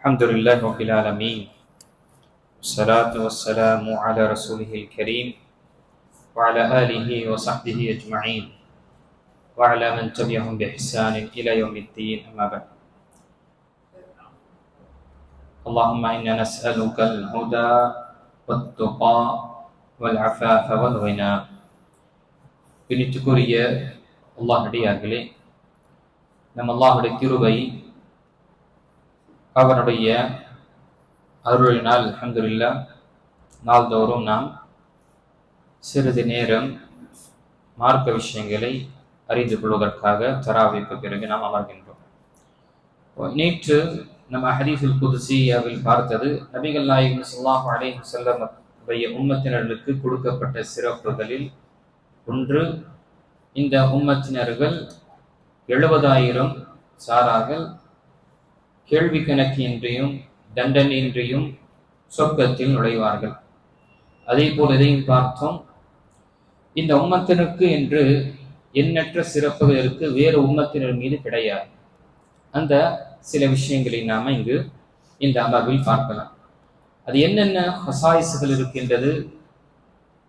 الحمد لله رب العالمين والصلاة والسلام على رسوله الكريم وعلى آله وصحبه أجمعين وعلى من تبعهم بإحسان إلى يوم الدين أما بعد اللهم إنا نسألك الهدى والتقى والعفاف والغنى பின்னிட்டுக்குரிய அல்லாஹ் அடியார்களே நம் அல்லாஹுடைய கிருபை அவனுடைய அருளினால் அல்ஹம்துலில்லா நாள்தோறும் நாம் சிறிது நேரம் மார்க்க விஷயங்களை அறிந்து கொள்வதற்காக தராவிற்கு பிறகு நாம் அமர்கின்றோம். நேற்று நம்ம ஹரீஃபுல் புதுசியாவில் பார்த்தது நபிகள் நாயகம் சொல்லாஹ் அலைஹி செல்லம் உம்மத்தினர்களுக்கு கொடுக்கப்பட்ட சிறப்புகளில் ஒன்று இந்த உம்மத்தினர்கள் எழுபதாயிரம் சாரார்கள் கேள்வி கணக்கின்றியும் தண்டனையின்றியும் சொர்க்கத்தில் நுழைவார்கள். அதே போல் இதையும் பார்த்தோம். இந்த உம்மத்தினருக்கு என்று எண்ணற்ற சிறப்புகள் இருக்கு வேறு உம்மத்தினர் மீது கிடையாது. அந்த சில விஷயங்களை நாம் இங்கு இந்த அமர்வில் பார்க்கலாம். அது என்னென்ன ஹசாயிசுகள் இருக்கின்றது?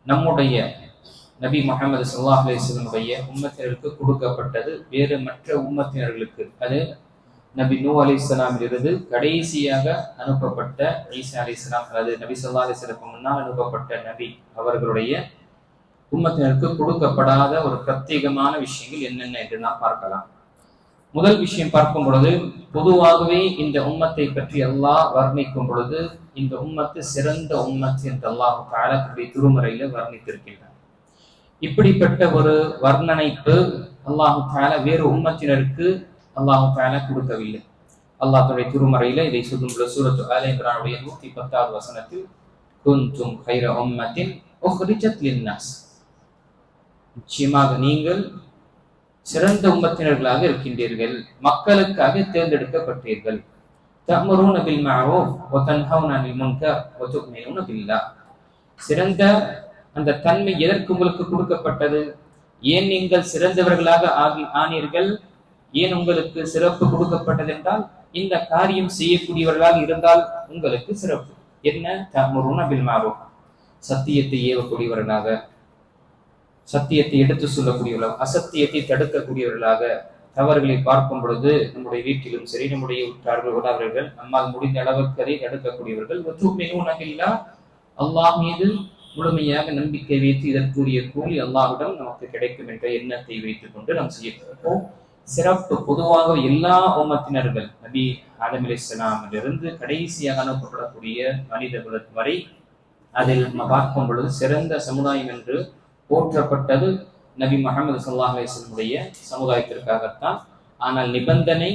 நம்முடைய நபி முகமது சல்லாஹ் அலிஸ்லனுடைய உம்மத்தினருக்கு கொடுக்கப்பட்டது வேறு மற்ற உம்மத்தினர்களுக்கு. அது நபி நூ அலி இஸ்லாமிலிருந்து கடைசியாக அனுப்பப்பட்ட ஈசா அலி இஸ்லாம் அதாவது நபி சொல்லா அலிஸ்லுக்கு முன்னால் அனுப்பப்பட்ட நபி அவர்களுடைய உம்மத்தினருக்கு கொடுக்கப்படாத ஒரு பிரத்யேகமான விஷயங்கள் என்னென்ன என்று நாம் பார்க்கலாம். முதல் விஷயம் பார்க்கும் பொழுது பொதுவாகவே இந்த உம்மத்தை பற்றி அல்லாஹ் வர்ணிக்கும் பொழுது இந்த உம்மத்து சிறந்த உம்மத்து என்று அல்லாஹ் காலத்துடைய திருமுறையில வர்ணித்திருக்கின்றார். இப்படிப்பட்ட ஒரு வர்ணனைப்பு அல்லாஹு தால வேறு உம்மத்தினருக்கு அல்லாஹு தால கொடுக்கவில்லை. அல்லாஹுடைய திருமறையில இதை சொல்லும் சூரத்து ஆல இம்ரானுடைய நூத்தி பத்தாவது வசனத்தில் குந்தும் ஹைர உம்மத்தின் உஹ்ரிஜத் லின்னாஸ். நிச்சயமாக நீங்கள் சிறந்த உம்மத்தினர்களாக இருக்கின்றீர்கள். மக்களுக்காக தேர்ந்தெடுக்கப்பட்டீர்கள். தமரூன பில் மஅரூஃப் வ தன்ஹவுன அனில் முன்கர் வ து'மினூன சிறந்த அந்த தன்மை எதற்கு உங்களுக்கு கொடுக்கப்பட்டது? ஏன் நீங்கள் சிறந்தவர்களாக ஆகி ஆனீர்கள்? ஏன் உங்களுக்கு சிறப்பு கொடுக்கப்பட்டது என்றால் இந்த காரியம் செய்யக்கூடியவர்களாக இருந்தால் உங்களுக்கு சிறப்பு. என்ன? தமுருன பில்மாரோ சத்தியத்தை ஏவக்கூடியவர்களாக சத்தியத்தை எடுத்து சொல்லக்கூடியவர்களாக அசத்தியத்தை தடுக்கக்கூடியவர்களாக தவறுகளை பார்க்கும் பொழுது நம்முடைய வீட்டிலும் சரி நம்முடைய உற்றார்கள் உணவர்கள் நம்மால் முடிந்த அளவுக்கு அதை தடுக்கக்கூடியவர்கள். ஒற்றுமையுனகில்லா அல்லாஹ் மீது முழுமையாக நம்பிக்கை வைத்து இதற்குரிய கூலி அல்லாவிடம் நமக்கு கிடைக்கும் என்ற எண்ணத்தை வைத்துக் கொண்டு நாம் செய்யப்போம் சிறப்பு பொதுவாக எல்லா உம்மத்தினர்கள் நபி ஆதம் கடைசியாக அனுப்பப்படக்கூடிய மனித வரை அதில் நம்ம பார்க்கும் பொழுது சிறந்த சமுதாயம் என்று போற்றப்பட்டது நபி முகமது சல்லாஹ் அலிஸ்லமுடைய சமுதாயத்திற்காகத்தான். ஆனால் நிபந்தனை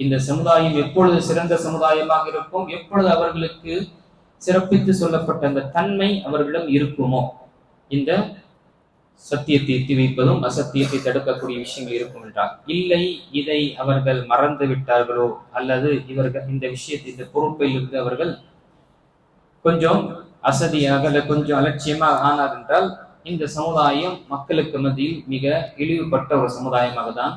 இந்த சமுதாயம் எப்பொழுது சிறந்த சமுதாயமாக இருக்கும் எப்பொழுது அவர்களுக்கு சிறப்பித்து சொல்லப்பட்ட அந்த தன்மை அவர்களிடம் இருக்குமோ? இந்த சத்தியத்தை எத்தி வைப்பதும் அசத்தியத்தை தடுக்கக்கூடிய விஷயங்கள் இருக்கும் என்றால் இல்லை இதை அவர்கள் மறந்து விட்டார்களோ? அல்லது இவர்கள் இந்த விஷயத்தை இந்த பொறுப்பில் இருந்து அவர்கள் கொஞ்சம் அசதியாக அல்ல கொஞ்சம் அலட்சியமாக ஆனார் என்றால் இந்த சமுதாயம் மக்களுக்கு மத்தியில் மிக இழிவுபட்ட ஒரு சமுதாயமாக தான்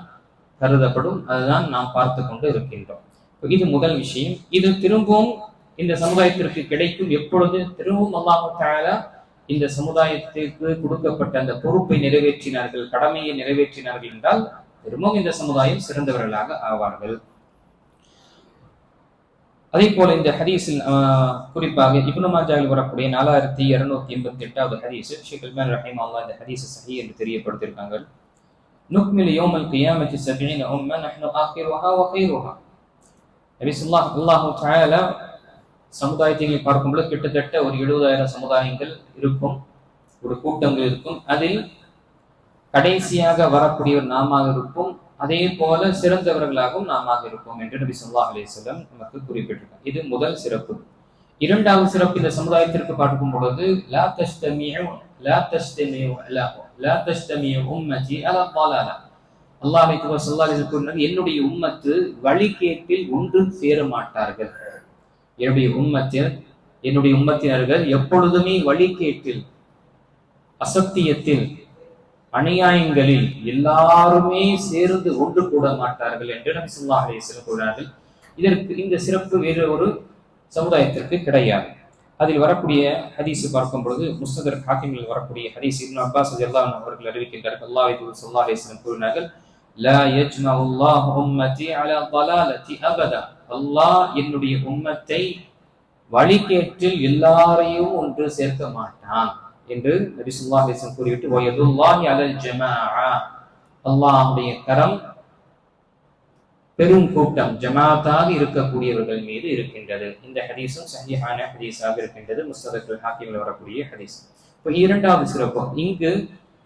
கருதப்படும். அதுதான் நாம் பார்த்து கொண்டு இருக்கின்றோம். இது முதல் விஷயம். இது திரும்பவும் இந்த சமுதாயத்திற்கு கிடைக்கும். எப்பொழுது? திரும்பவும் அல்லாஹால இந்த சமுதாயத்திற்கு கொடுக்கப்பட்ட அந்த பொறுப்பை நிறைவேற்றினார்கள் கடமையை நிறைவேற்றினார்கள் என்றால் திரும்பவும் இந்த சமுதாயம் சிறந்தவர்களாக ஆவார்கள். அதே போல இந்த ஹதீஸில் குறிப்பாக இப்னு மாஜாவில் வரக்கூடிய நாலாயிரத்தி இருநூத்தி எண்பத்தி எட்டாவது ஹதீஸ் ஷேக் அல்மான் ரஹீம் அல்லா இந்த ஹதீஸ் சஹி என்று தெரியப்படுத்தியிருக்காங்க. நுக்மில் யோமல் கியாமத்தி சபீன உம்மன் நஹ்னு ஆகிருஹா வ நபி அல்லாஹு சமுதாயத்தை பார்க்கும்போது கிட்டத்தட்ட ஒரு எழுபதாயிரம் சமுதாயங்கள் இருக்கும் ஒரு கூட்டங்கள் இருக்கும். அதில் கடைசியாக வரக்கூடியவர் நாமாக இருக்கும் அதே போல சிறந்தவர்களாகவும் நாமாக இருப்போம் என்று நபி சொல்லா அலிசல்லம் நமக்கு குறிப்பிட்டிருக்கோம் இது முதல் சிறப்பு. இரண்டாவது சிறப்பு இந்த சமுதாயத்திற்கு பார்க்கும் பொழுது லா தஷ்தமியு லா தஷ்தமியு லா தஷ்தமியு உம்மஜி அலா பாலாலா அல்லாஹ் சொல்லா அலிஸ்லம் என்னுடைய உம்மத்து வழிகேட்டில் ஒன்று சேர மாட்டார்கள். என்னுடைய உம்மத்தில் என்னுடைய உம்மத்தினர்கள் எப்பொழுதுமே வழிகேட்டில் அசத்தியத்தில் அநியாயங்களில் எல்லாருமே சேர்ந்து ஒன்று கூட மாட்டார்கள் என்று நம் சொல்லா சிறப்புகிறார்கள் இதற்கு இந்த சிறப்பு வேறு ஒரு சமுதாயத்திற்கு கிடையாது. அதில் வரக்கூடிய ஹதீஸு பார்க்கும் பொழுது முஸ்தர் ஹாக்கிமில் வரக்கூடிய ஹதீஸ் இப்னு அப்பாஸ் அல்லாஹ் அவர்கள் அறிவிக்கின்றார்கள். அல்லாஹ் சொல்லாஹேஸ்வரன் கூறினார்கள் லா யஜ்மஉ அல்லாஹ் உம்மதி அலா ضلالati அபதா அல்லாஹ் என்னுடைய உம்மத்தை வழிகேட்டில் எல்லாரையும் ஒன்று சேர்க்க மாட்டான் என்று நபி ஸல்லல்லாஹு அலைஹி வஸல்லம் கூறிவிட்டு வயதுல்லாஹி அலல் ஜமாஆ அல்லாஹ்வுடைய கரம் பெரும் கூட்டம் ஜமாத்தாக இருக்கக்கூடியவர்கள் மீது இருக்கின்றது இந்த ஹதீஸும் சஹீஹான ஹதீஸாக இருக்கின்றது முஸ்ததக்குல் ஹாக்கிமில் வரக்கூடிய ஹதீஸ் இப்போ இரண்டாவது சிறப்பு இங்கு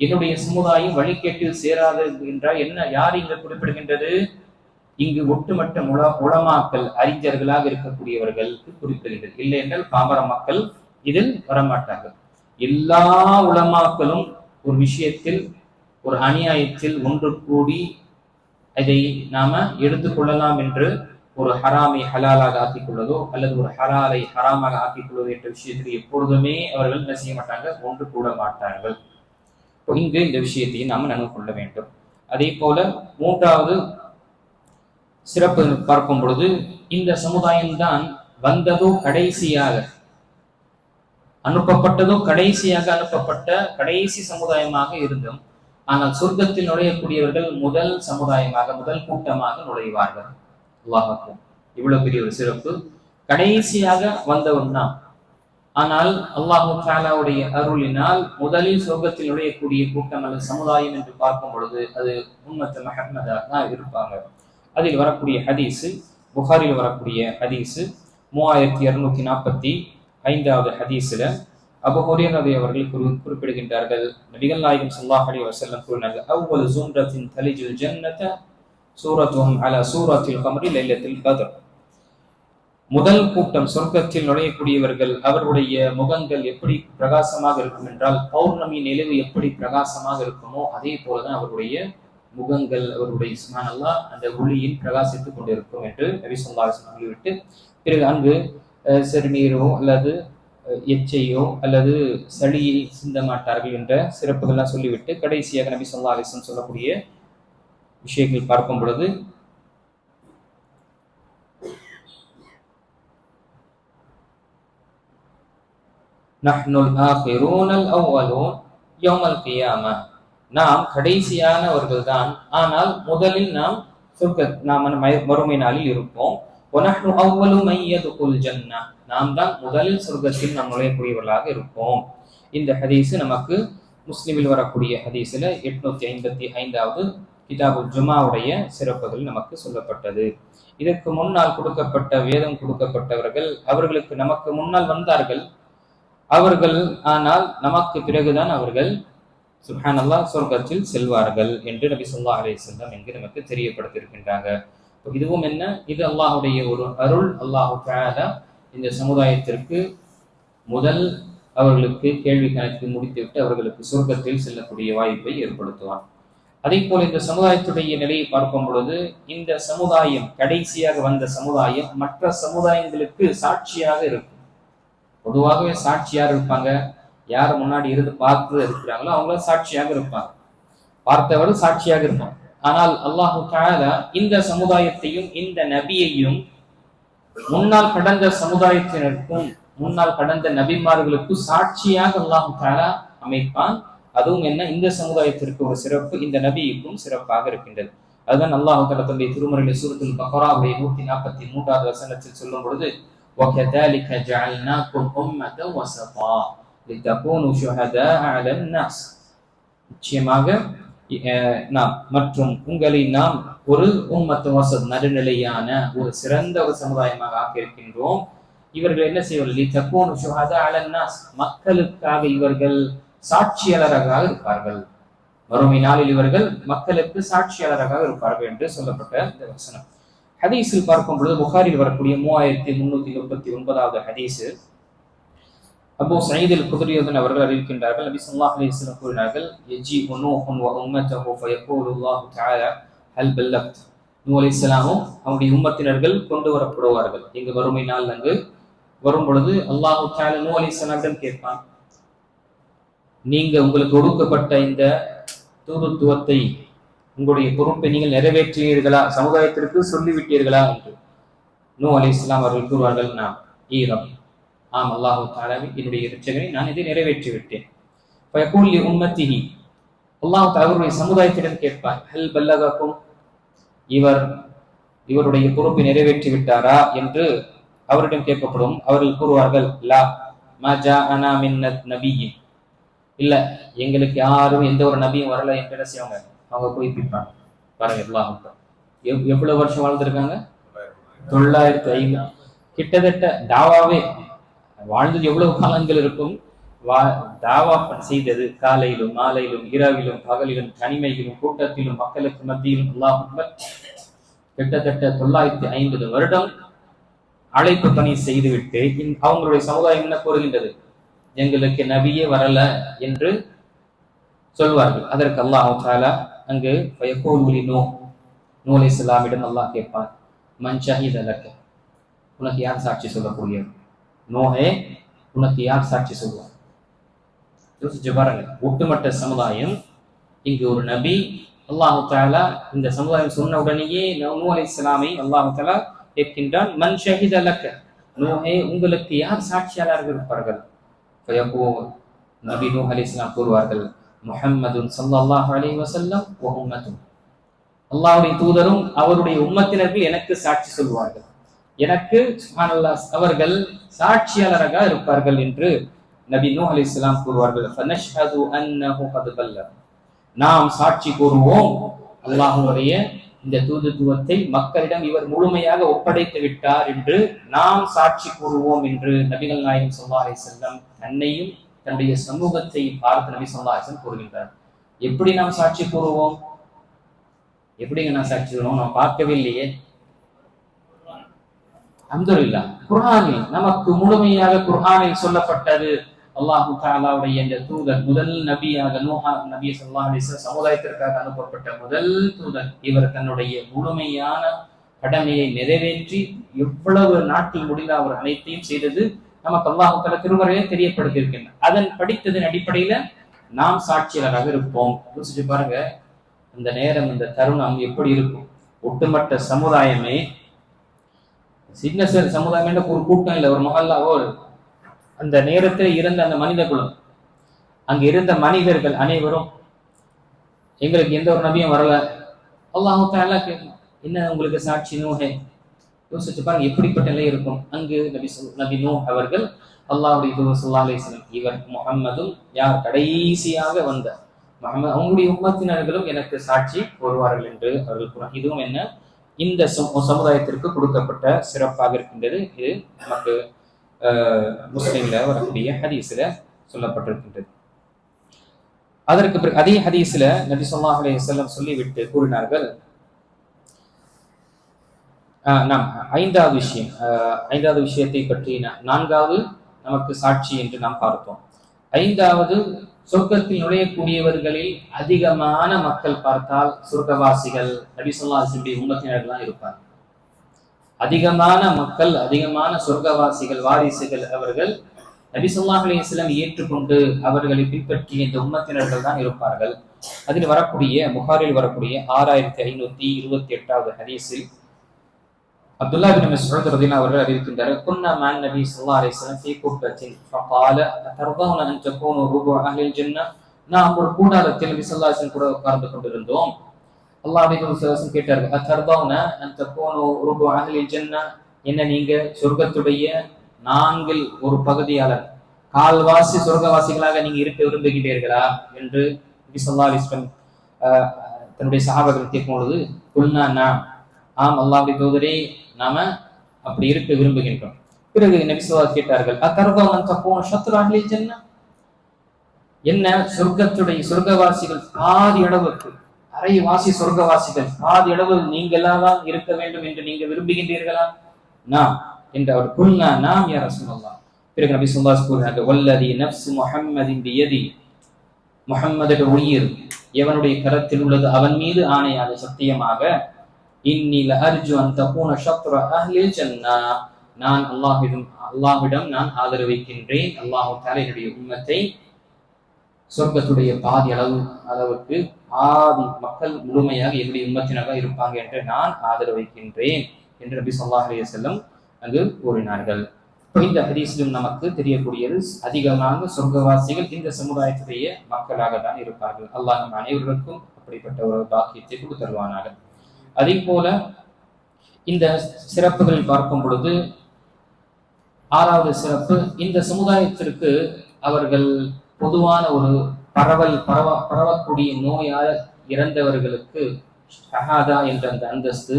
என்னுடைய சமுதாயம் வழிகேட்டில் சேராது என்றால் என்ன யார் இங்கு குறிப்பிடுகின்றது? இங்கு ஒட்டுமொத்த உல உளமாக்கல் அறிஞர்களாக இருக்கக்கூடியவர்களுக்கு குறிப்பிடுகின்றது. இல்லை என்றால் பாமர மக்கள் இதில் வரமாட்டார்கள். எல்லா உளமாக்களும் ஒரு விஷயத்தில் ஒரு அநியாயத்தில் ஒன்று கூடி இதை நாம எடுத்துக்கொள்ளலாம் என்று ஒரு ஹராமை ஹலாலாக ஆக்கிக் கொள்வதோ அல்லது ஒரு ஹலாலை ஹராமாக ஆக்கிக் கொள்வதோ என்ற விஷயத்தில் எப்பொழுதுமே அவர்கள் என்ன செய்ய மாட்டாங்க ஒன்று கூட மாட்டார்கள். இங்கு இந்த விஷயத்தையும் நாம் நினைவு கொள்ள வேண்டும். அதே போல மூன்றாவது சிறப்பு பார்க்கும் பொழுது இந்த சமுதாயம்தான் வந்ததோ கடைசியாக அனுப்பப்பட்டதோ கடைசியாக அனுப்பப்பட்ட கடைசி சமுதாயமாக இருந்தும் ஆனால் சொர்க்கத்தில் நுழையக்கூடியவர்கள் முதல் சமுதாயமாக முதல் கூட்டமாக நுழைவார்கள். இவ்வளவு பெரிய ஒரு சிறப்பு. கடைசியாக வந்தவன் தான் ஆனால் அல்லாஹு தாலாவுடைய அருளினால் முதலில் சொர்க்கத்தில் நுழையக்கூடிய கூட்டம் அல்லது சமுதாயம் என்று பார்க்கும் பொழுது அது உண்மத்த மஹமதாக தான் இருப்பாங்க. அதில் வரக்கூடிய ஹதீஸு புகாரில் வரக்கூடிய ஹதீஸு மூவாயிரத்தி இருநூத்தி நாற்பத்தி ஐந்தாவது ஹதீஸில் அபு அதை அவர்கள் குறி குறிப்பிடுகின்றார்கள். நபிகள் நாயகம் சல்லாஹ் அலி வசல்லம் கூறினார்கள் அவ்வளவு ஜும்ரத்தின் தலிஜுல் ஜன்னத சூரத்துஹும் அல சூரத்தில் கமரி லைலத்தில் பதர் முதல் கூட்டம் சொர்க்கத்தில் நுழையக்கூடியவர்கள் அவர்களுடைய முகங்கள் எப்படி பிரகாசமாக இருக்கும் என்றால் பௌர்ணமி நிலவு எப்படி பிரகாசமாக இருக்குமோ அதே போலதான் அவருடைய முகங்கள் அவருடைய சுமானல்லா அந்த ஒளியில் பிரகாசித்துக் கொண்டிருக்கும் என்று நபி சொல்லா சொல்லிவிட்டு பிறகு அங்கு சிறுநீரோ அல்லது எச்சையோ அல்லது சளியை சிந்த மாட்டார்கள் என்ற சிறப்புகள்லாம் சொல்லிவிட்டு கடைசியாக நபி சொல்லா சொல்லக்கூடிய விஷயங்கள் பார்க்கும் பொழுது நஹ்னுல் ஆஹிரூனல் அவ்வலூன் யோமல் கியாமா. நாம் கடைசியானவர்கள் தான் ஆனால் முதலில் நாம் சொர்க்க நாம் மறுமை நாளில் இருப்போம். ஒனஹ்னு அவ்வலு மையதுகுல் ஜன்னா. நாம் தான் முதலில் சொர்க்கத்தில் நாம் நுழையக்கூடியவர்களாக இருப்போம். இந்த ஹதீஸு நமக்கு முஸ்லிமில் வரக்கூடிய ஹதீஸில் எட்நூத்தி ஐம்பத்தி ஐந்தாவது கிதாபுல் ஜுமாவுடைய சிறப்புகள் நமக்கு சொல்லப்பட்டது. இதற்கு முன்னால் கொடுக்கப்பட்ட வேதம் கொடுக்கப்பட்டவர்கள் அவர்களுக்கு நமக்கு முன்னால் வந்தார்கள். அவர்கள் ஆனால் நமக்கு பிறகுதான் அவர்கள் சுஹானல்லா சொர்க்கத்தில் செல்வார்கள் என்று நபி சொல்லா அலே செல்லம் என்று நமக்கு தெரியப்படுத்தியிருக்கின்றாங்க. இதுவும் என்ன? இது அல்லாஹ்வுடைய ஒரு அருள். அல்லாஹு இந்த சமுதாயத்திற்கு முதல் அவர்களுக்கு கேள்வி கணக்கு முடித்துவிட்டு அவர்களுக்கு சொர்க்கத்தில் செல்லக்கூடிய வாய்ப்பை ஏற்படுத்துவான். அதே போல் இந்த சமுதாயத்துடைய நிலையை பார்க்கும் பொழுது இந்த சமுதாயம் கடைசியாக வந்த சமுதாயம் மற்ற சமுதாயங்களுக்கு சாட்சியாக இருக்கும். பொதுவாகவே சாட்சியார் இருப்பாங்க? யார் முன்னாடி இருந்து பார்த்து இருக்கிறாங்களோ அவங்கள சாட்சியாக இருப்பாங்க. பார்த்தவர் சாட்சியாக இருப்பாங்க. ஆனால் அல்லாஹு தாலா இந்த சமுதாயத்தையும் இந்த நபியையும் முன்னால் கடந்த சமுதாயத்தினருக்கும் முன்னால் கடந்த நபிமார்களுக்கும் சாட்சியாக அல்லாஹு தாலா அமைப்பான். அதுவும் என்ன? இந்த சமுதாயத்திற்கு ஒரு சிறப்பு இந்த நபிக்கும் சிறப்பாக இருக்கின்றது. அதுதான் அல்லாஹு தஆலா தன்னுடைய திருமறையில சூரத்தில் பக்ராவுடைய நூத்தி நாற்பத்தி மூன்றாவது வசனத்தில் சொல்லும் பொழுது وَكَذَلِكَ جَعَلْنَاكُمْ أُمَّةً وَسَطًا لِتَكُونُوا شُهَدَاءَ عَلَى النَّاسِ நிச்சயமாக அஹ், நாம் மற்றும் உங்களை நாம் ஒரு உம்மத்து வசத் நடுநிலையான ஒரு சிறந்த ஒரு சமுதாயமாக ஆக்கியிருக்கின்றோம் இவர்கள் என்ன செய்வார்கள் தப்போனு சுஹதா அலன்னாஸ் மக்களுக்காக இவர்கள் சாட்சியாளராக இருப்பார்கள் வறுமை நாளில் இவர்கள் மக்களுக்கு சாட்சியாளராக இருப்பார்கள் என்று சொல்லப்பட்ட இந்த வசனம் ஹதீஸில் பார்க்கும் பொழுது புகாரில் வரக்கூடிய மூவாயிரத்தி முன்னூத்தி முப்பத்தி ஒன்பதாவது ஹதீஸ். அபூ சயீதில் குதிரியதன் அவர்கள் அறிவிக்கின்றார்கள் நபி ஸல்லல்லாஹு அலைஹி கூறினார்கள் எஜி நூஹுன் வ உம்மத்துஹு ஃபயகூலு அல்லாஹு தஆலா ஹல் பல்லக்த். நூ அலைஹிஸ்ஸலாமும் உம்மத்தினர்கள் கொண்டு வரப்படுவார்கள். இங்கு வறுமை நாள் அங்கு வரும் பொழுது அல்லாஹு தாயா நூ அலைஹிஸ்ஸலாமிடம் கேட்பான் நீங்க உங்களுக்கு ஒடுக்கப்பட்ட இந்த தூதுத்துவத்தை உங்களுடைய பொறுப்பை நீங்கள் நிறைவேற்றினீர்களா? சமுதாயத்திற்கு சொல்லிவிட்டீர்களா என்று. நூ அலி இஸ்லாம் அவர்கள் கூறுவார்கள் நான் ஈரம் ஆம் அல்லாஹு தாலாவி என்னுடைய இரட்சகனை நான் இதை நிறைவேற்றி விட்டேன் ஃபயகூல் உம்மத்திஹி. அவருடைய சமுதாயத்திடம் கேட்பார் ஹல் பல்லகாக்கும்? இவர் இவருடைய பொறுப்பை நிறைவேற்றி விட்டாரா என்று அவரிடம் கேட்கப்படும். அவர்கள் கூறுவார்கள் லா மா அனா மின் நபியின் இல்ல எங்களுக்கு யாரும் எந்த ஒரு நபியும் வரல. என்று என்ன செய்வாங்க? அவங்க போய் பிடிப்பாங்க பாருங்க எவ் எவ்வளவு வருஷம் வாழ்ந்திருக்காங்க? தொள்ளாயிரத்தி ஐந்து கிட்டத்தட்ட தாவாவே வாழ்ந்தது எவ்வளவு காலங்கள் இருக்கும்? வா தாவா செய்தது காலையிலும் மாலையிலும் இரவிலும் பகலிலும் தனிமையிலும் கூட்டத்திலும் மக்களுக்கு மத்தியிலும் அல்லாஹ் கிட்டத்தட்ட தொள்ளாயிரத்தி ஐம்பது வருடம் அழைப்பு பணி செய்துவிட்டு அவங்களுடைய சமுதாயம் என்ன கூறுகின்றது? எங்களுக்கு நபியே வரல என்று சொல்வார்கள். அதற்கு அல்லாஹ் அங்கு ஃபயகூலு நூ நூ இஸ்லாமிடம் அல்லாஹ் கேட்பான் மன் ஷஹீத உனக்கு யார் சாட்சி சொல்லக்கூடியது? நோஹே உனக்கு யார் சாட்சி சொல்லுவார் யோசிச்சு பாருங்க. ஒட்டுமொத்த சமுதாயம் இங்கு ஒரு நபி அல்லாஹு தாலா இந்த சமுதாயம் சொன்ன உடனேயே நூ அலைஹிஸ்ஸலாமை அல்லாஹு தாலா கேட்கின்றான் மன் ஷஹீத அலக்க நோஹே உங்களுக்கு யார் சாட்சியாளர்கள் இருப்பார்கள்? நபி நூ அலி இஸ்லாம் கூறுவார்கள் முஹம்மதுன் சல்லாஹ் அலி வசல்லம் உம்மத்தும் தூதரும் அவருடைய உம்மத்தினர்கள் எனக்கு சாட்சி சொல்வார்கள். எனக்கு அவர்கள் சாட்சியாளராக இருப்பார்கள் என்று நபி நூ அலி இஸ்லாம் கூறுவார்கள். நாம் சாட்சி கூறுவோம். அல்லாஹுடைய இந்த தூதுத்துவத்தை மக்களிடம் இவர் முழுமையாக ஒப்படைத்து விட்டார் என்று நாம் சாட்சி கூறுவோம் என்று நபிகள் நாயகம் சொல்லா அலி செல்லம் தன்னையும் தன்னுடைய சமூகத்தை பார்த்து நபி ஸல்லல்லாஹு கூறுகின்றார். எப்படி நாம் சாட்சி கூறுவோம்? எப்படிங்க நான் சாட்சி சொல்லுவோம் நான் பார்க்கவே இல்லையே. அல்ஹம்துலில்லாஹ். குர்ஹானில் நமக்கு முழுமையாக குர்ஹானில் சொல்லப்பட்டது அல்லாஹு தாலாவுடைய இந்த தூதர் முதல் நபியாக நூஹா நபி சொல்லா சமுதாயத்திற்காக அனுப்பப்பட்ட முதல் தூதர். இவர் தன்னுடைய முழுமையான கடமையை நிறைவேற்றி எவ்வளவு நாட்டில் முடிந்த அவர் அனைத்தையும் செய்தது நமக்கு அல்லாஹு தஆலா திருமறையை தெரியப்படுத்தியிருக்கின்றன அதன் படித்ததன் அடிப்படையில நாம் சாட்சியாளராக இருப்போம். யோசிச்சு பாருங்க இந்த நேரம் இந்த தருணம் எப்படி இருக்கும்? ஒட்டுமொத்த சமுதாயமே சின்ன சிறு சமுதாயம் என்ற ஒரு கூட்டம் இல்லை ஒரு மகல்லாவோ அந்த நேரத்தில் இருந்த அந்த மனித குலம். அங்க இருந்த மனிதர்கள் அனைவரும் எங்களுக்கு எந்த ஒரு நபியும் வரல. அல்லாஹு என்ன உங்களுக்கு சாட்சி நூஹே? யோசிச்சு பாருங்க எப்படிப்பட்ட நிலை இருக்கும்? அங்கு நபி நபி நோ அவர்கள் அல்லாவுடைய தூதர் ஸல்லல்லாஹு அலைஹி இவர் முகம்மதும் யார்? கடைசியாக வந்த முஹம்மது அவங்களுடைய உம்மத்தினர்களும் எனக்கு சாட்சி கூறுவார்கள் என்று அவர்கள் கூறார் இதுவும் என்ன? இந்த சமு- சமுதாயத்திற்கு கொடுக்கப்பட்ட சிறப்பாக இருக்கின்றது. இது நமக்கு முஸ்லீம்ல முஸ்லிம்ல வரக்கூடிய ஹதீஸ்ல சொல்லப்பட்டிருக்கின்றது. அதற்கு பிறகு அதே ஹதீஸ்ல நபி சொல்லாஹ் அலைஹி சொல்லிவிட்டு கூறினார்கள் நாம் ஐந்தாவது விஷயம் ஆஹ் ஐந்தாவது விஷயத்தை பற்றி நான்காவது நமக்கு சாட்சி என்று நாம் பார்த்தோம். ஐந்தாவது சொர்க்கத்தில் நுழையக்கூடியவர்களில் அதிகமான மக்கள் பார்த்தால் சொர்க்கவாசிகள் நபி உண்மத்தினர்கள் உம்மத்தினர்கள் தான் இருப்பார்கள் அதிகமான மக்கள் அதிகமான சொர்க்கவாசிகள் வாரிசுகள் அவர்கள் நபி ஸல்லல்லாஹு ஏற்றுக்கொண்டு அவர்களை பின்பற்றிய இந்த உம்மத்தினர்கள் தான் இருப்பார்கள். அதில் வரக்கூடிய புகாரில் வரக்கூடிய ஆறாயிரத்தி ஐநூத்தி இருபத்தி எட்டாவது ஹதீஸில் அப்துல்லா பின் மஸ்ஊத் ரலியல்லாஹு அவர்கள் அறிவிக்கின்றார் குன்ன மான் நபி ஸல்லல்லாஹு அலைஹி வஸல்லம் ஃபீ குப்பத்தின் ஃபகால தர்தவுன அன் தகூனு ருபு அஹ்லில் ஜன்னah நாம் ஒரு கூடாரத்தில் நபி ஸல்லல்லாஹு அலைஹி கூட உட்கார்ந்து கொண்டிருந்தோம் அல்லாஹ் தூதர் ஸல்லல்லாஹு அலைஹி கேட்டார்கள் அத்தர்தவுன அன் தகூனு ருபு அஹ்லில் ஜன்னah என்ன நீங்க சொர்க்கத்துடைய நான்கில் ஒரு பகுதியாளர் கால்வாசி சொர்க்கவாசிகளாக நீங்க இருக்க விரும்புகிறீர்களா என்று நபி ஸல்லல்லாஹு அலைஹி வஸல்லம் தன்னுடைய சஹாபாக்கள் கேட்கும் பொழுது குல்னா நாம் ஆம் அல்லாஹ்வுடைய தூதரே நாம அப்படி இருக்க விரும்புகின்றோம். பிறகு நபி கேட்டார்கள் அகர்வமன் தகூனு ஷத்ரு அஹ்லில் என்ன? சொர்க்கத்துடைய சொர்க்கவாசிகள் பாதி அளவுக்கு அரைவாசி சொர்க்கவாசிகள் பாதி அளவு நீங்களாதான் இருக்க வேண்டும் என்று நீங்க விரும்புகின்றீர்களா? நாம் என்று அவர் குல்னா நாம் யார் சொல்லலாம் பிறகு நபி ஸல்லல்லாஹு அலைஹி வல்லதி நப்சு முஹம்மதின் பியதி. முஹம்மதுடைய உயிர் எவனுடைய கரத்தில் உள்ளது? அவன் மீது ஆணையாக சத்தியமாக இன்னி அர்ஜு அந்த பூன சத்ர அஹ்லில் ஜன்னah நான் அல்லாஹிடம் அல்லாஹிடம் நான் ஆதரவிக்கின்றேன் அல்லாஹ் தஆலா உண்மத்தை சொர்க்கத்துடைய பாதி அளவு அளவுக்கு பாதி மக்கள் முழுமையாக என்னுடைய உண்மத்தினராக இருப்பாங்க என்று நான் ஆதரவிக்கின்றேன் என்று நபி சொல்லாஹ் அலைய செல்லம் அங்கு கூறினார்கள். இந்த ஹதீஸிலும் நமக்கு தெரியக்கூடியது அதிகமாக சொர்க்கவாசிகள் இந்த சமுதாயத்துடைய மக்களாக தான் இருப்பார்கள். அல்லாஹ் அனைவருக்கும் அப்படிப்பட்ட ஒரு பாக்கியத்தை கொடுத்தருவானாக அதே போல இந்த சிறப்புகள் பார்க்கும் பொழுது ஆறாவது சிறப்பு இந்த சமுதாயத்திற்கு அவர்கள் பொதுவான ஒரு பரவல் பரவ பரவக்கூடிய நோயால் இறந்தவர்களுக்கு ஷஹாதா என்ற அந்த அந்தஸ்து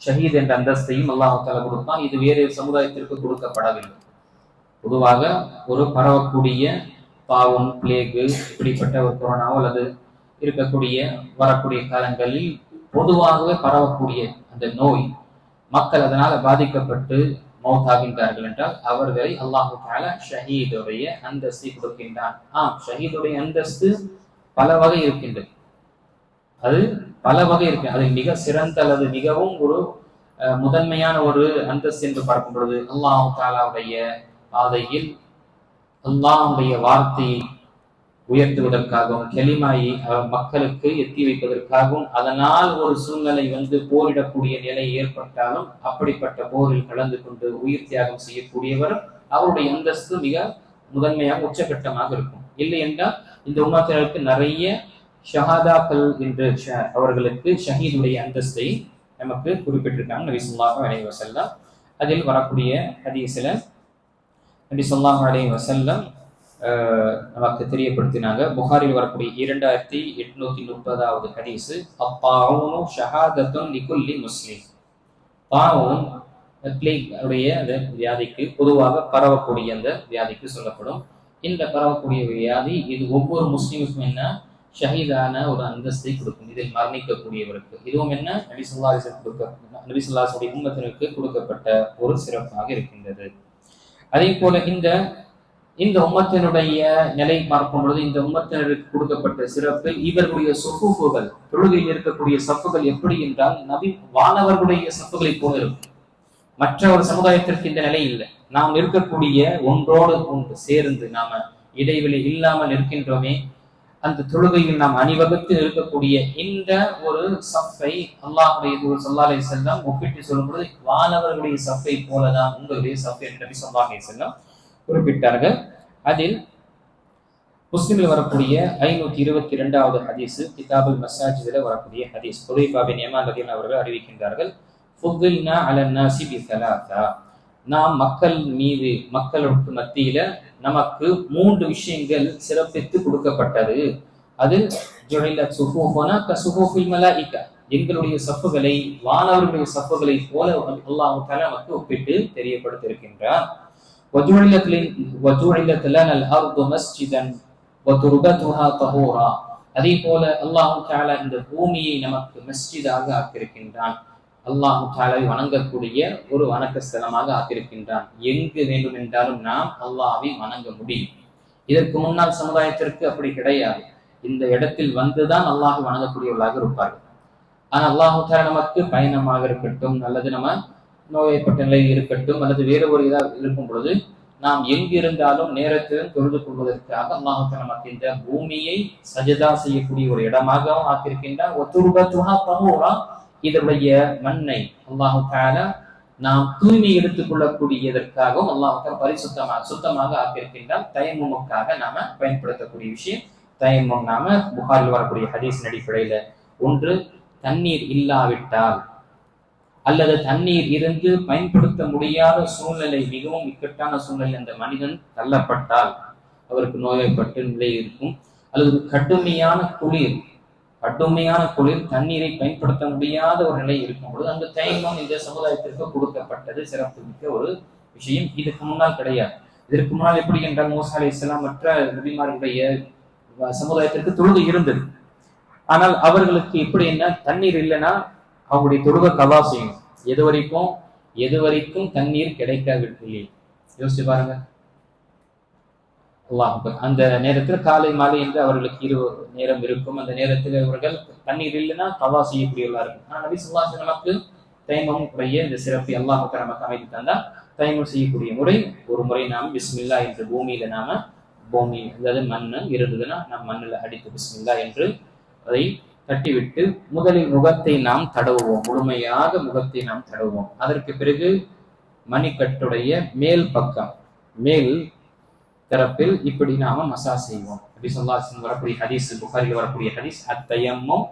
ஷஹீத் என்ற அந்தஸ்தையும் அல்லாஹால தாலா கொடுத்தான் இது வேறு சமுதாயத்திற்கு கொடுக்கப்படவில்லை. பொதுவாக ஒரு பரவக்கூடிய பாவம் பிளேகு இப்படிப்பட்ட ஒரு கொரோனாவோ அல்லது இருக்கக்கூடிய வரக்கூடிய காலங்களில் பொதுவாகவே பரவக்கூடிய அந்த நோய் மக்கள் அதனால பாதிக்கப்பட்டு மௌத்தாகின்றார்கள் என்றால் அவர்களை அல்லாஹு தால ஷஹீதுடைய அந்தஸ்து கொடுக்கின்றான். ஆம் ஷஹீதுடைய அந்தஸ்து பல வகை இருக்கின்றது. அது பல வகை இருக்கு. அது மிக சிறந்த அல்லது மிகவும் ஒரு முதன்மையான ஒரு அந்தஸ்து என்று பார்க்கும் பொழுது அல்லாஹு தாலாவுடைய பாதையில் அல்லாஹுடைய வார்த்தையை உயர்த்துவதற்காகவும் கெளிமாயை மக்களுக்கு எத்தி வைப்பதற்காகவும் அதனால் ஒரு சூழ்நிலை வந்து போரிடக்கூடிய நிலை ஏற்பட்டாலும் அப்படிப்பட்ட போரில் கலந்து கொண்டு உயிர் தியாகம் செய்யக்கூடியவர் அவருடைய அந்தஸ்து மிக முதன்மையாக உச்சகட்டமாக இருக்கும். இல்லை என்றால் இந்த உமாத்திரருக்கு நிறைய ஷஹாதாக்கள் என்று அவர்களுக்கு ஷஹீதுடைய அந்தஸ்தை நமக்கு குறிப்பிட்டிருக்காங்க நபி சொல்லாஹு அலைஹி வசல்லாம் அதில் வரக்கூடிய ஹதீஸ்ல நபி சொல்லாஹு அலைஹி வசல்லம் நமக்கு தெரியப்படுத்தினாங்க. புகாரில் வரக்கூடிய இரண்டாயிரத்தி எட்நூத்தி முப்பதாவது ஹதீஸு அப்பாவுனு ஷஹாதத்தும் லிகுல்லி முஸ்லீம். பாவம் உடைய அந்த வியாதிக்கு பொதுவாக பரவக்கூடிய அந்த வியாதிக்கு சொல்லப்படும். இந்த பரவக்கூடிய வியாதி இது ஒவ்வொரு முஸ்லீமுக்கும் என்ன? ஷஹீதான ஒரு அந்தஸ்தை கொடுக்கும். இதில் மரணிக்கக்கூடியவருக்கு. இதுவும் என்ன? நபிசுல்லாஸ் கொடுக்க நபிசுல்லாசுடைய உம்மத்தினருக்கு கொடுக்கப்பட்ட ஒரு சிறப்பாக இருக்கின்றது. அதே போல இந்த இந்த உம்மத்தினுடைய நிலை பார்க்கும் பொழுது இந்த உம்மத்தினருக்கு கொடுக்கப்பட்ட சிறப்பு இவர்களுடைய சுஃபுகள் தொழுகையில் இருக்கக்கூடிய சஃப்புகள் எப்படி என்றால் நபி வானவர்களுடைய சஃப்புகளை போல இருக்கும். மற்ற ஒரு சமுதாயத்திற்கு இந்த நிலை இல்லை. நாம் இருக்கக்கூடிய ஒன்றோடு ஒன்று சேர்ந்து நாம இடைவெளி இல்லாமல் இருக்கின்றோமே அந்த தொழுகையில் நாம் அணிவகுத்து இருக்கக்கூடிய இந்த ஒரு சஃபை அல்லாஹுடைய ஒரு சொல்லாலை செல்லம் ஒப்பிட்டு சொல்லும் பொழுது வானவர்களுடைய சஃபை போலதான் உங்களுடைய சஃபை என்று சொல்லாலை செல்லம் குறிப்பிட்டார்கள். அதில் முஸ்லிமில் வரக்கூடிய ஐநூத்தி இருபத்தி இரண்டாவது ஹதீஸ் கிதாபுல் மசாஜிதில் வரக்கூடிய ஹதீஸ். புதைபாபின் அவர்கள் அறிவிக்கின்றார்கள் ஃபுதில்னா நாசி பி நாம் மக்கள் மீது மக்களுக்கு மத்தியில நமக்கு மூன்று விஷயங்கள் சிறப்பித்து கொடுக்கப்பட்டது. அதில் க எங்களுடைய சப்புகளை வானவர்களுடைய சப்புகளை போல அல்லாஹு தஆலா நமக்கு ஒப்பிட்டு தெரியப்படுத்திருக்கின்றார் وجعلت لن- وجعلت لنا الارض مسجدا وتربتها طهورا அதே போல அல்லாஹு தாலா இந்த பூமியை நமக்கு மஸ்ஜிதாக ஆக்கியிருக்கின்றான் அல்லாஹு தாலாவை வணங்கக்கூடிய ஒரு வணக்க ஸ்தலமாக ஆக்கியிருக்கின்றான் எங்கு வேண்டும் என்றாலும் நாம் அல்லாஹ்வை வணங்க முடியும் இதற்கு முன்னால் சமுதாயத்திற்கு அப்படி கிடையாது இந்த இடத்தில் வந்துதான் அல்லாஹ் வணங்கக்கூடியவர்களாக இருப்பார்கள் ஆனா அல்லாஹு தாலா நமக்கு பயணமாக இருக்கட்டும் அல்லது நம்ம நோய்ப்பட்ட நிலையில் இருக்கட்டும் அல்லது வேறு ஒரு இதாக இருக்கும் பொழுது நாம் எங்கிருந்தாலும் நேரத்திலும் தொழுது கொள்வதற்காக அல்லாஹத்தை நமக்கு இந்த பூமியை சஜதா செய்யக்கூடிய ஒரு இடமாகவும் ஆக்கியிருக்கின்றார் ஒத்துருபத்துவா தஹூரா இதனுடைய மண்ணை அல்லாஹு நாம் தூய்மை எடுத்துக் கொள்ளக்கூடியதற்காகவும் அல்லாஹு பரிசுத்தமாக சுத்தமாக ஆக்கியிருக்கின்றால் தயமுமுக்காக நாம பயன்படுத்தக்கூடிய விஷயம். தயமும் நாம புகாரில் வரக்கூடிய ஹதீஸ் அடிப்படையில ஒன்று தண்ணீர் இல்லாவிட்டால் அல்லது தண்ணீர் இருந்து பயன்படுத்த முடியாத சூழ்நிலை மிகவும் இக்கட்டான சூழ்நிலை அந்த மனிதன் தள்ளப்பட்டால் அவருக்கு நோய்வாய்ப்பட்டு நிலை இருக்கும். அல்லது கடுமையான குளிர் கடுமையான குளிர் தண்ணீரை பயன்படுத்த முடியாத ஒரு நிலை இருக்கும் பொழுது அந்த தயங்கம் இந்த சமுதாயத்திற்கு கொடுக்கப்பட்டது. சிறப்பு மிக்க ஒரு விஷயம். இதுக்கு முன்னால் கிடையாது. இதற்கு முன்னால் எப்படி என்றால் மோசா அலி இஸ்லாம் மற்ற நபிமாருடைய சமுதாயத்திற்கு தொழுது இருந்தது. ஆனால் அவர்களுக்கு எப்படி என்ன தண்ணீர் இல்லைன்னா அவங்களுடைய தொழுகை கவா செய்யும். எது வரைக்கும் எது வரைக்கும் தண்ணீர் கிடைக்கவில்லை யோசிச்சு பாருங்க. அந்த நேரத்தில் காலை மாலை என்று அவர்களுக்கு இரு நேரம் இருக்கும். அந்த நேரத்தில் இவர்கள் தண்ணீர் இல்லைன்னா கவா செய்யக்கூடியவர்களா இருக்கும். ஆனால் நபி சொல்லாஹ் நமக்கு தைமம் உடைய இந்த சிறப்பை அல்லாஹ் அக்பர் நமக்கு அமைத்து தந்தால் தைமம் செய்யக்கூடிய முறை ஒரு முறை நாம் பிஸ்மில்லா என்று பூமியில நாம பூமி அதாவது மண் இருந்ததுன்னா நம் மண்ணில் அடித்து பிஸ்மில்லா என்று அதை தட்டிவிட்டு முதலில் முகத்தை நாம் தடவுவோம். முழுமையாக முகத்தை நாம் தடவுவோம். அதற்கு பிறகு மணிக்கட்டுடைய மேல் பக்கம் மேல் தரப்பில் இப்படி நாம மசா செய்வோம். அப்படி சொல்லாசன் வரக்கூடிய ஹதீஸ் புகாரில் வரக்கூடிய ஹதீஸ் அத்தயம்மம்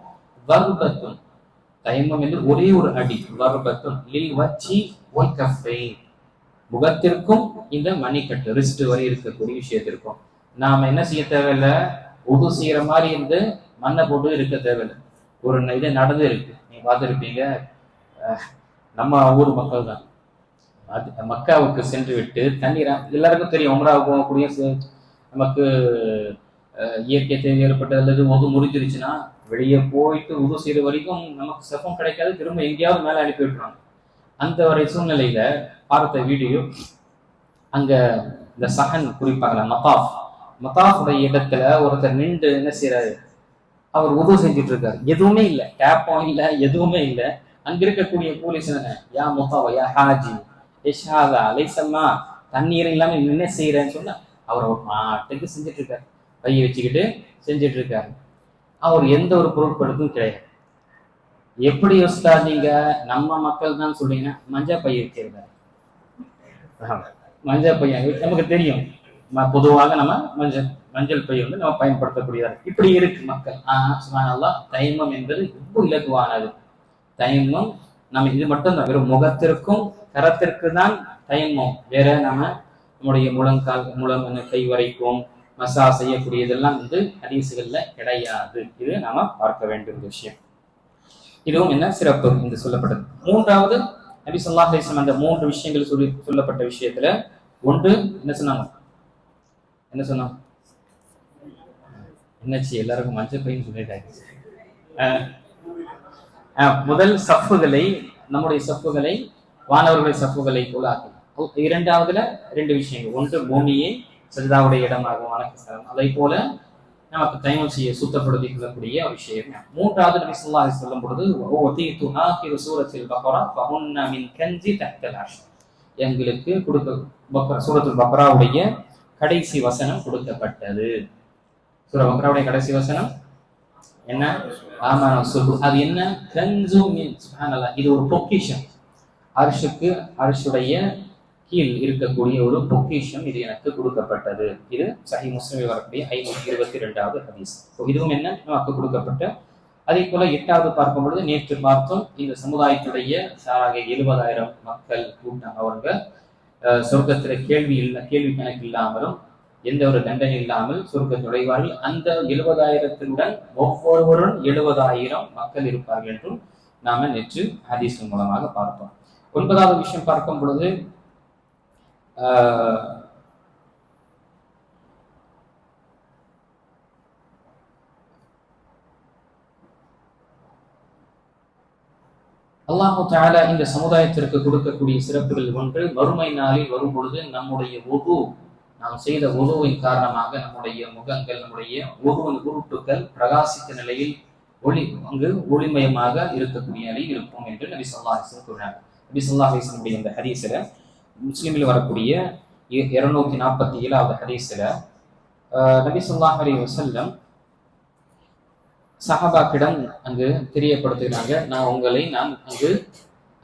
வர்பத்தும் தயம்மம் என்று ஒரே ஒரு அடி வர்பத்தும் லில் வச்சி ஒல் கஃபை முகத்திற்கும் இந்த மணிக்கட்டு ரிஸ்ட் வரை இருக்கக்கூடிய விஷயத்திற்கும். நாம என்ன செய்ய தேவையில்ல? உது செய்யற மாதிரி இருந்து மண்ணை போட்டு இருக்க தேவையில்லை. ஒரு இது நடந்து இருக்கு. நீங்க பார்த்துருப்பீங்க. நம்ம ஊர் மக்கள் தான். அது மக்காவுக்கு சென்று விட்டு தண்ணீர் எல்லாருக்கும் தெரியும். உம்ராவுக்கு போகக்கூடிய நமக்கு இயற்கை தேவை ஏற்பட்டது அல்லது உது முறிஞ்சிருச்சுன்னா வெளியே போயிட்டு உது செய்யற வரைக்கும் நமக்கு செப்பம் கிடைக்காது. திரும்ப எங்கேயாவது மேலே அனுப்பி விட்டுறாங்க அந்த வரை சூழ்நிலையில பார்த்த வீடியோ அங்க இந்த சஹன் குறிப்பாங்களா மத்தாஃப். மத்தாஃபுடைய இடத்துல ஒருத்தர் நின்று என்ன செய்யறாரு அவர் உதவு செஞ்சுட்டு இருக்காரு எதுவுமே இல்லை. டேப்பும் இல்லை எதுவுமே இல்லை. அங்க இருக்கக்கூடிய போலீஸ் என்ன? யா ஹாஜி யஷாதா அலைசம்மா தண்ணீர் இல்லாம என்ன செய்யறேன்னு சொன்னா அவர் ஒரு மாட்டுக்கு செஞ்சுட்டு இருக்காரு கையை வச்சுக்கிட்டு செஞ்சுட்டு இருக்காரு அவர் எந்த ஒரு பொருட்படுத்தும் கிடையாது. எப்படி யோசித்தா நீங்க? நம்ம மக்கள் தான் சொல்றீங்கன்னா மஞ்சள் பை வச்சிருக்காரு மஞ்சள் பை நமக்கு தெரியும். பொதுவாக நம்ம மஞ்சள் மஞ்சள் பை வந்து நம்ம பயன்படுத்தக்கூடியதாக இப்படி இருக்கு மக்கள். ஆனால் சுமானல்லா தைமம் என்பது ரொம்ப இலகுவானது. தைமம் நம்ம இது மட்டும் தான் வெறும் முகத்திற்கும் கரத்திற்கு தான் தைமம். வேற நம்ம நம்முடைய முழங்கால் முழங் கை வரைக்கும் மசா செய்யக்கூடியதெல்லாம் வந்து ஹதீசுகள்ல கிடையாது. இது நாம பார்க்க வேண்டிய ஒரு விஷயம். இதுவும் என்ன? சிறப்பு என்று சொல்லப்பட்டது மூன்றாவது நபி சொல்லா அலைஹி அந்த மூன்று விஷயங்கள் சொல்லி சொல்லப்பட்ட விஷயத்துல ஒன்று என்ன சொன்னாங்க? என்ன சொன்னாங்க? என்னாச்சு? எல்லாருக்கும் மஞ்சள் பையன் சொல்லிட்டாங்க. முதல் சஃப்புகளை நம்முடைய சஃப்புகளை வானவர்களுடைய சஃப்புகளை போல ஆக்கணும். இரண்டாவதுல ரெண்டு விஷயங்கள். ஒன்று பூமியை சஜிதாவுடைய இடமாக வணக்கம் அதை போல நமக்கு தயமம் செய்ய சுத்தப்படுத்திக் கொள்ளக்கூடிய விஷயம் மூன்றாவது நபி ஸல்லல்லாஹு சொல்லும் பொழுது சூரத்தில் பக்ரா ஃபஹுன்ன மின் கஞ்சி தஹ்தல் எங்களுக்கு கொடுக்க பக்ரா சூரத்தில் பக்ராவுடைய கடைசி வசனம் கொடுக்கப்பட்டது. சூர பக்ராவுடைய கடைசி வசனம்? என்ன? ஆமா சொல்லு அது என்ன? கன்சு மின் இது ஒரு பொக்கிஷம். அரிசுக்கு அரிஷுடைய கீழ் இருக்கக்கூடிய ஒரு பொக்கிஷம் இது எனக்கு கொடுக்கப்பட்டது. இது சஹி முஸ்லிமில் வரக்கூடிய ஐநூற்றி இருபத்தி ரெண்டாவது ஹதீஸ் இதுவும் என்ன? நமக்கு கொடுக்கப்பட்ட அதே போல எட்டாவது பார்க்கும் பொழுது நேற்று பார்த்தோம் இந்த சமுதாயத்துடைய சாராக எழுபதாயிரம் மக்கள் கூட்டம். அவங்க சொர்க்கத்தில் சொர்க்கத்துல கேள்வி இல்லை கேள்வி கணக்கு இல்லாமலும் எந்த ஒரு தண்டனை இல்லாமல் சுருக்க நுழைவார்கள் அந்த எழுபதாயிரத்தினுடன் ஒவ்வொருவரும் எழுபதாயிரம் மக்கள் இருப்பார்கள் என்றும் நாம நேற்று ஹதீஸ் மூலமாக பார்த்தோம் ஒன்பதாவது விஷயம் பார்க்கும் பொழுது ஆஹ், அல்லாஹு தாலா இந்த சமுதாயத்திற்கு கொடுக்கக்கூடிய சிறப்புகள் ஒன்று வறுமை நாளில் வரும் பொழுது நம்முடைய ஒவ்வொரு நாம் செய்த உருவின் காரணமாக நம்முடைய முகங்கள் நம்முடைய உருவின் உருட்டுக்கள் பிரகாசித்த நிலையில் ஒளி அங்கு ஒளிமயமாக இருக்கக்கூடிய நிலையில் இருக்கும் என்று நபி சொல்லா அலிஸ்லம் கூறினார் நபி சொல்லா அலிஸ்லமுடைய இந்த ஹதீஸ்ல முஸ்லிமில் வரக்கூடிய இருநூத்தி நாற்பத்தி ஏழாவது ஹதீஸ்ல நபி சொல்லாஹ் அலி வசல்லம் சஹாபாக்கிடம் அங்கு தெரியப்படுத்துகிறாங்க நான் உங்களை நான் அங்கு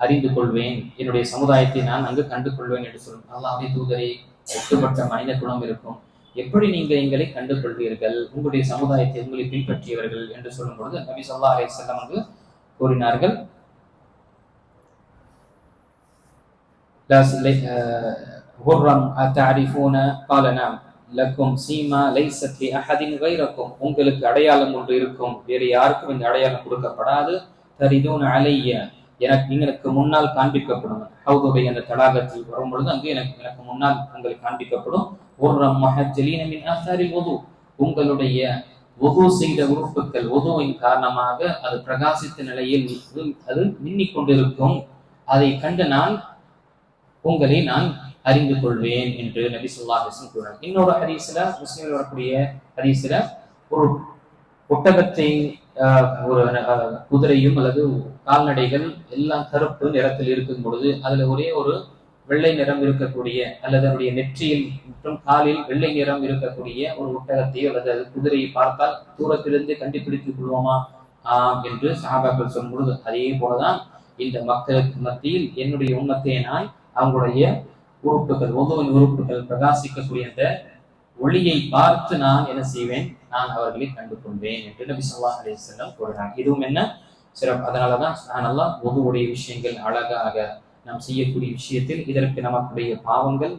அறிந்து கொள்வேன். என்னுடைய சமுதாயத்தை நான் அங்கு கண்டு கொள்வேன் என்று சொல்லும். அல்லாஹ் தூதரை ஒட்டுமொத்த மனித குணம் இருக்கும். எப்படி நீங்கள் எங்களை கண்டுகொள்வீர்கள்? உங்களுடைய சமுதாயத்தை உங்களை பின்பற்றியவர்கள் என்று சொல்லும் பொழுது நபி சொல்லா அலே செல்லம் வந்து கூறினார்கள். உங்களுக்கு அடையாளம் ஒன்று இருக்கும். வேறு யாருக்கும் இந்த அடையாளம் கொடுக்கப்படாது. தரிதோன் அலைய எனக்கு எனக்கு முன்னால் காண்பிக்கப்படும். ஹவுதுடைய அந்த தடாகத்தில் வரும் பொழுது அங்கு எனக்கு எனக்கு முன்னால் உங்களுக்கு காண்பிக்கப்படும். ஒரு மகஜலீனமின் ஆசாரி ஒது உங்களுடைய ஒது செய்த உறுப்புகள் ஒதுவின் காரணமாக அது பிரகாசித்த நிலையில் அது- அது மின்னிக் கொண்டிருக்கும். அதை கண்டு நான் உங்களை நான் அறிந்து கொள்வேன் என்று நபி சொல்லா ஹசன் கூறினார் இன்னொரு ஹதீஸ்ல முஸ்லிமில் வரக்கூடிய ஹதீஸ்ல ஒரு ஒட்டகத்தை ஒரு குதிரையும் அல்லது கால்நடைகள் எல்லாம் கருப்பு நிறத்தில் இருக்கும் பொழுது அதுல ஒரே ஒரு வெள்ளை நிறம் இருக்கக்கூடிய அல்லது அதனுடைய நெற்றியில் மற்றும் காலில் வெள்ளை நிறம் இருக்கக்கூடிய ஒரு ஒட்டகத்தையோ அல்லது அது குதிரையை பார்த்தால் தூரத்திலிருந்து கண்டுபிடித்துக் கொள்வோமா? ஆம் என்று சஹாபாக்கள் சொல்லும் பொழுது அதே போலதான் இந்த மக்களுக்கு மத்தியில் என்னுடைய உண்மத்தை நான் அவங்களுடைய உறுப்புகள் ஒவ்வொரு உறுப்புகள் பிரகாசிக்கக்கூடிய அந்த ஒளியை பார்த்து நான் என்ன செய்வேன்? நான் அவர்களை கண்டு கொண்டேன் என்று நபி சொல்லா அலிஸ்லாம் கூறுகிறாங்க இதுவும் என்ன? சிறப்பு. அதனாலதான் நல்லா ஒவ்வொருடைய விஷயங்கள் அழகாக நாம் செய்யக்கூடிய விஷயத்தில் இதற்கு நமக்குடைய பாவங்கள்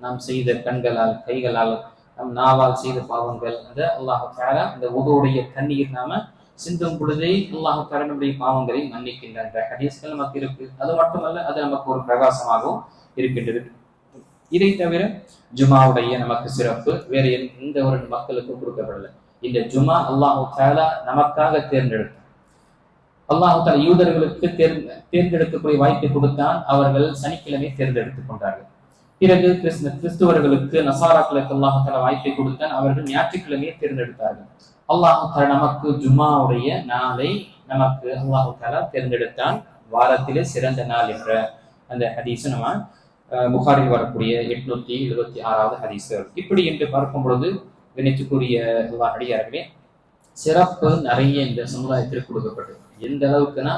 நாம் செய்த கண்களால் கைகளால் நம் நாவால் செய்த பாவங்கள் அந்த அல்லாஹு தாரா அந்த உதவுடைய தண்ணீர் நாம சிந்தும் பொழுதே அல்லாஹு தாலா நம்முடைய பாவங்களை மன்னிக்கின்ற ஹதீஸ்கள் நமக்கு இருக்கு. அது மட்டுமல்ல அது நமக்கு ஒரு பிரகாசமாகவும் இருக்கின்றது. இதை தவிர ஜுமாவுடைய நமக்கு சிறப்பு வேற எந்த ஒரு மக்களுக்கும் கொடுக்கப்படல. இந்த ஜுமா அல்லாஹு தாலா நமக்காக தேர்ந்தெடுத்தார் அல்லாஹு தாலா யூதர்களுக்கு தேர் தேர்ந்தெடுக்கக்கூடிய வாய்ப்பை கொடுத்தான். அவர்கள் சனிக்கிழமை தேர்ந்தெடுத்துக் கொண்டார்கள். பிறகு கிறிஸ்து கிறிஸ்துவர்களுக்கு நசாராக்களுக்கு அல்லாஹு தாலா வாய்ப்பை கொடுத்தான். அவர்கள் ஞாயிற்றுக்கிழமையை தேர்ந்தெடுத்தார்கள். அல்லாஹு தாலா நமக்கு ஜுமாவுடைய நாளை நமக்கு அல்லாஹு தாலா தேர்ந்தெடுத்தான். வாரத்திலே சிறந்த நாள் என்ற அந்த ஹதீஸ் நம்ம புகாரில் வரக்கூடிய எட்நூத்தி எழுபத்தி ஆறாவது ஹதீசர் இப்படி என்று பார்க்கும் பொழுது வினைத்துக்குரிய அடியார்களே சிறப்பு நிறைய இந்த சமுதாயத்திற்கு கொடுக்கப்பட்டது. எந்த அளவுக்குன்னா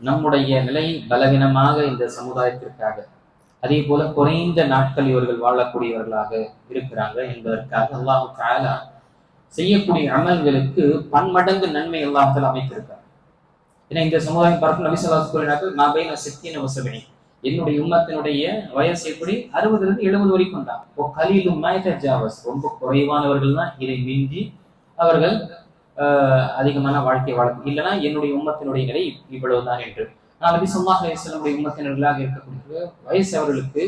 நம்முடைய நிலை பலவீனமாக இந்த சமுதாயத்திற்காக அதே போல குறைந்த நாட்கள் இவர்கள் வாழக்கூடியவர்களாக இருக்கிறாங்க என்பதற்காக அல்லாஹு தாலா செய்யக்கூடிய அமல்களுக்கு பன்மடங்கு நன்மை இல்லாமல் அமைத்திருக்கார். ஏன்னா இந்த சமுதாயம் பார்க்கும் நபிசல்லா கூறினார்கள் நான் பை நான் சித்தின வசவினி என்னுடைய உம்மத்தினுடைய வயசு எப்படி? அறுபதுல இருந்து எழுபது வரைக்கும் தான். இப்போ கலீலும் ஜாவஸ் ரொம்ப குறைவானவர்கள் தான் இதை மிஞ்சி அவர்கள் அதிகமான வாழ்க்கை வாழ இல்லைன்னா என்னுடைய உம்மத்தினுடைய நிலை இவ்வளவுதான் என்று. நான் நபி சொல்லாஹ் அலிஸ்லமுடைய உம்மத்தினர்களாக இருக்கக்கூடிய வயசு அவர்களுக்கு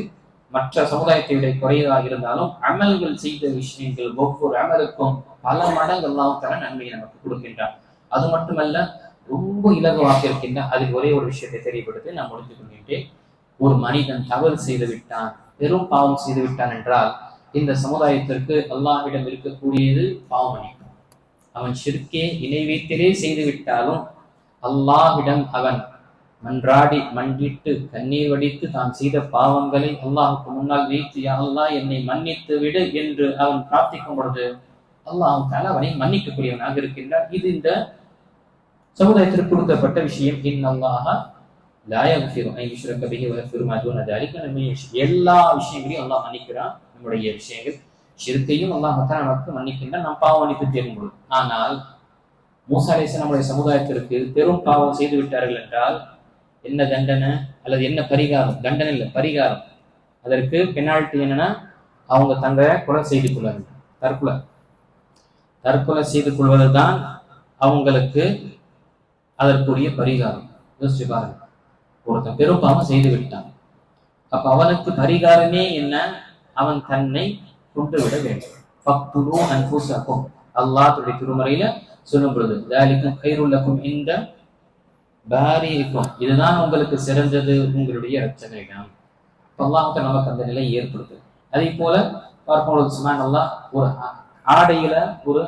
மற்ற சமுதாயத்தை விட குறையதாக இருந்தாலும் அமல்கள் செய்த விஷயங்கள் ஒவ்வொரு அமலுக்கும் பல மடங்கு எல்லாம் தர நன்மையை நமக்கு கொடுக்கின்றான் அது மட்டுமல்ல ரொம்ப இலகுவாக இருக்கின்ற அதில் ஒரே ஒரு விஷயத்தை தெரியப்படுத்தி நான் முடித்து கொள்கின்றேன். ஒரு மனிதன் தவறு செய்து விட்டான் பெரும் பாவம் செய்து விட்டான் என்றால் இந்த சமுதாயத்திற்கு அல்லாஹ்விடம் இருக்கக்கூடியது பாவமணிக்கும் அவன் சிற்கே இணை வைத்திலே செய்து விட்டாலும் அல்லாஹ்விடம் அவன் மன்றாடி மண்டிட்டு கண்ணீர் வடித்து தான் செய்த பாவங்களை அல்லாஹுக்கு முன்னால் வைத்து அல்லாஹ் என்னை மன்னித்து விடு என்று அவன் பிரார்த்திக்கும் பொழுது அல்லாஹ் தால அவனை மன்னிக்கக்கூடியவனாக இருக்கின்றார் இது இந்த சமுதாயத்திற்கு கொடுக்கப்பட்ட விஷயம். இன் நம்ம எல்லா விஷயங்களையும் அல்லாஹ் மன்னிக்கிறான். நம்முடைய விஷயங்கள் ஷிருக்கையும் அல்லாஹ் நமக்கு மன்னிக்கின்றான் நம் பாவம் மன்னிப்பு தேர்வு ஆனால் மூசாலேசன் நம்முடைய சமுதாயத்திற்கு பெரும் பாவம் செய்து விட்டார்கள் என்றால் என்ன தண்டனை அல்லது என்ன பரிகாரம்? தண்டனை இல்லை பரிகாரம். அதற்கு பெனால்ட்டி என்னன்னா அவங்க தங்க கொலை செய்து கொள்ள வேண்டும் தற்கொலை. தற்கொலை செய்து கொள்வதுதான் அவங்களுக்கு அதற்குரிய பரிகாரம். யோசிச்சு பாருங்க. ஒருத்தன் பெரும் செய்து விட்டான். அப்ப அவனுக்கு பரிகாரமே என்ன? அவன் தன்னை கொண்டு விட வேண்டும். பக்துரு அன்பூசாக்கும் அல்லாஹ் துடைய திருமறையில சொல்லும் பொழுது தாலிக்கும் கயிறுள்ளக்கும் இந்த பாரிக்கும் இதுதான் உங்களுக்கு சிறந்தது உங்களுடைய ரச்சனைதான் அல்லாஹுக்கு நமக்கு அந்த நிலை ஏற்படுது. அதே போல பார்க்கும்பொழுது சுமான் அல்லா ஒரு ஆடையில ஒரு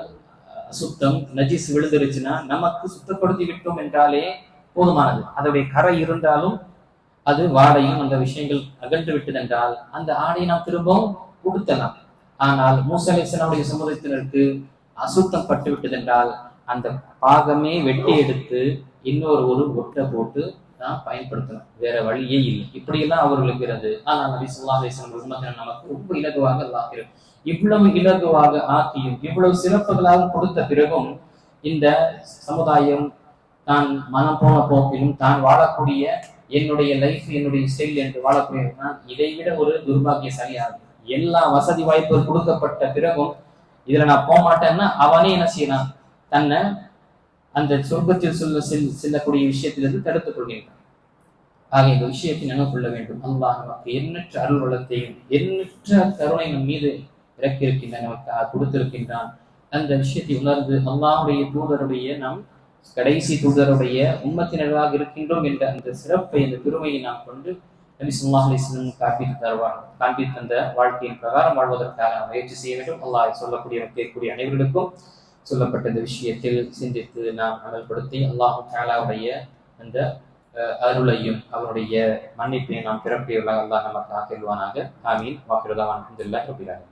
சுத்தம் நஜிஸ் விழுந்துருச்சுன்னா நமக்கு சுத்தப்படுத்தி விட்டோம் என்றாலே போதுமானது. அதோடைய கரை இருந்தாலும் அது வாடையும் அந்த விஷயங்கள் அகன்று விட்டது என்றால் அந்த ஆடையை நாம் திரும்பவும் கொடுத்தலாம் ஆனால் மூசலேசனுடைய சமுதாயத்தினருக்கு அசுத்தம் பட்டு விட்டது என்றால் அந்த பாகமே வெட்டி எடுத்து இன்னொரு ஒரு ஒட்டை போட்டு தான் பயன்படுத்தணும் வேற வழியே இல்லை. இப்படியெல்லாம் அவர்களுக்கு இருக்கிறது. ஆனால் நபி சொல்லா அலிஸ்லாம் உண்மத்தினர் நமக்கு ரொம்ப இலகுவாக ஆக்கிறது இவ்வளவு இலகுவாக ஆக்கியும் இவ்வளவு சிறப்புகளாக கொடுத்த பிறகும் இந்த சமுதாயம் தான் மனம் போன போக்கிலும் தான் வாழக்கூடிய என்னுடைய லைஃப் என்னுடைய ஸ்டைல் என்று வாழக்கூடிய இதை விட ஒரு துர்பாகியசாலியாகும். எல்லா வசதி வாய்ப்புகள் கொடுக்கப்பட்ட பிறகும் இதுல நான் போக மாட்டேன்னா அவனே என்ன செய்யலாம் தன்னை அந்த சொர்க்கத்தில் சொல்ல செல் செல்லக்கூடிய விஷயத்திலிருந்து தடுத்துக் கொள்கின்றான். ஆக இந்த விஷயத்தை நினைவுகொள்ள வேண்டும். அல்லாஹ் நமக்கு எண்ணற்ற அருள் வளத்தையும் எண்ணற்ற கருணை நம் மீது இறக்கியிருக்கின்றான் நமக்கு கொடுத்திருக்கின்றான். அந்த விஷயத்தை உணர்ந்து அல்லாஹுடைய தூதருடைய நாம் கடைசி தூதருடைய உண்மத்தினர்களாக இருக்கின்றோம் என்ற அந்த சிறப்பை அந்த பெருமையை நாம் கொண்டு நபி சுல்லாஹ் அலிஸ்லம் காண்பித்து தருவார். காண்பித்து தந்த வாழ்க்கையின் பிரகாரம் வாழ்வதற்காக நாம் முயற்சி செய்ய வேண்டும். அல்லாஹ் சொல்லக்கூடிய கேட்கக்கூடிய அனைவர்களுக்கும் சொல்லப்பட்ட இந்த விஷயத்தில் சிந்தித்து நாம் அமல்படுத்தி அல்லாஹு தாலாவுடைய அந்த அருளையும் அவருடைய மன்னிப்பையும் நாம் பிறப்பியவர்களாக அல்லாஹ் நமக்கு ஆக்கிடுவானாக ஆமீன். வாக்கிரதான் அலமதுல்லாஹ் ரபிலாக